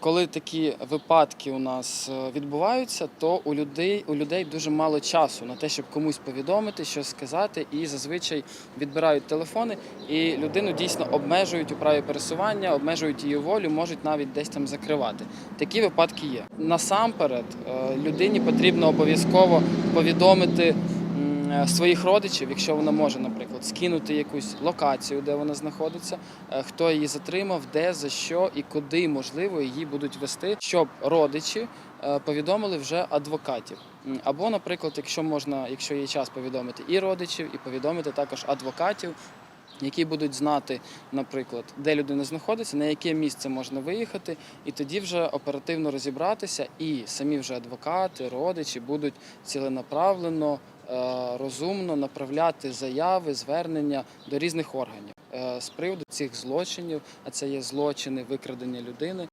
Коли такі випадки у нас е, відбуваються, то у людей у людей дуже мало часу на те, щоб комусь повідомити, щось сказати, і зазвичай відбирають телефони, і людину дійсно обмежують у праві пересування, обмежують її волю, можуть навіть десь там закривати. Такі випадки є. Насамперед, е, людині потрібно обов'язково повідомити своїх родичів, якщо вона може, наприклад, скинути якусь локацію, де вона знаходиться, е, хто її затримав, де, за що і куди можливо її будуть вести, щоб родичі е, повідомили вже адвокатів. Або, наприклад, якщо можна, якщо є час повідомити і родичів, і повідомити також адвокатів. Які будуть знати, наприклад, де людина знаходиться, на яке місце можна виїхати, і тоді вже оперативно розібратися, і самі вже адвокати, родичі будуть ціленаправлено, е, розумно направляти заяви, звернення до різних органів е, з приводу цих злочинів, а це є злочини викрадення людини.